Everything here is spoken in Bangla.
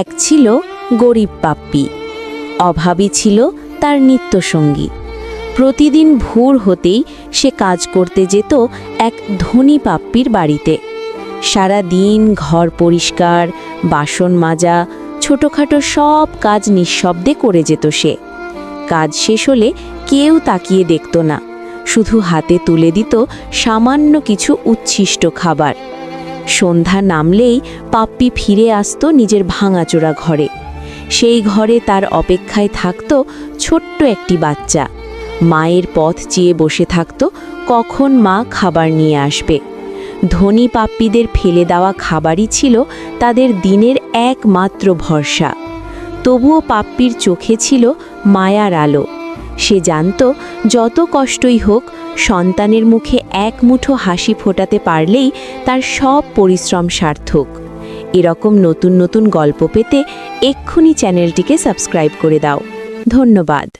এক ছিল গরিব পাপ্পি, অভাবী ছিল তার নিত্যসঙ্গী। প্রতিদিন ভোর হতেই সে কাজ করতে যেত এক ধনী পাপ্পির বাড়িতে। সারা দিন ঘর পরিষ্কার, বাসন মাজা, ছোটোখাটো সব কাজ নিঃশব্দে করে যেত সে। কাজ শেষ হলে কেউ তাকিয়ে দেখত না, শুধু হাতে তুলে দিত সামান্য কিছু উচ্ছিষ্ট খাবার। সন্ধ্যা নামলেই পাপ্পি ফিরে আসতো নিজের ভাঙাচোরা ঘরে। সেই ঘরে তার অপেক্ষায় থাকত ছোট্ট একটি বাচ্চা। মায়ের পথ চেয়ে বসে থাকত কখন মা খাবার নিয়ে আসবে। ধনী পাপ্পিদের ফেলে দেওয়া খাবারই ছিল তাদের দিনের একমাত্র ভরসা। তবুও পাপ্পির চোখে ছিল মায়ার আলো। সে জানত যত কষ্টই হোক, সন্তানের মুখে এক মুঠো হাসি ফোটাতে পারলেই তার সব পরিশ্রম সার্থক। এরকম নতুন নতুন গল্প পেতে এক্ষুনি চ্যানেলটিকে সাবস্ক্রাইব করে দাও। ধন্যবাদ।